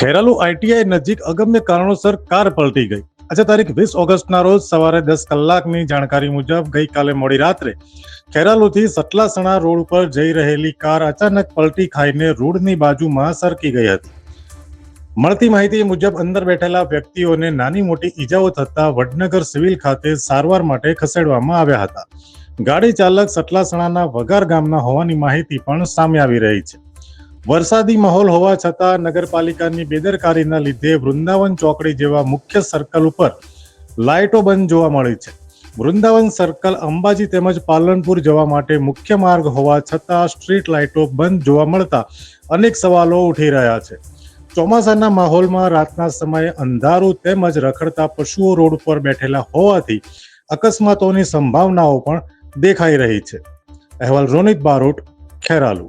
Kheralu ITI નજીક અગમ્ય કારણોસર car પલટી ગઈ. આજે તારીખ વીસ ઓગસ્ટના રોજ સવારે દસ કલાકની જાણકારી મુજબ ગઈકાલે મોડી રાત્રે ખેરાલુથી સટલાસણા રોડ ઉપર જઈ રહેલી કાર અચાનક પલટી ખાઈને રોડની બાજુમાં સરકી ગઈ હતી. મળતી માહિતી મુજબ અંદર બેઠેલા વ્યક્તિઓને નાની મોટી ઈજાઓ થતા વડનગર સિવિલ ખાતે સારવાર માટે ખસેડવામાં આવ્યા હતા. ગાડી ચાલક સટલાસણાના વગાર ગામના હોવાની માહિતી પણ સામે આવી રહી છે. વરસાદી માહોલ હોવા છતાં નગરપાલિકાની બેદરકારીના લીધે વૃંદાવન ચોકડી જેવા મુખ્ય સર્કલ ઉપર લાઇટો બંધ જોવા મળી છે. વૃંદાવન સર્કલ અંબાજી તેમજ પાલનપુર જવા માટે મુખ્ય માર્ગ હોવા છતાં સ્ટ્રીટ લાઇટો બંધ જોવા મળતા અનેક સવાલો ઉઠી રહ્યા છે. ચોમાસાના માહોલમાં રાતના સમયે અંધારું તેમજ રખડતા પશુઓ રોડ પર બેઠેલા હોવાથી અકસ્માતોની સંભાવનાઓ પણ દેખાઈ રહી છે. અહેવાલ રોનિત બારોટ, ખેરાલુ.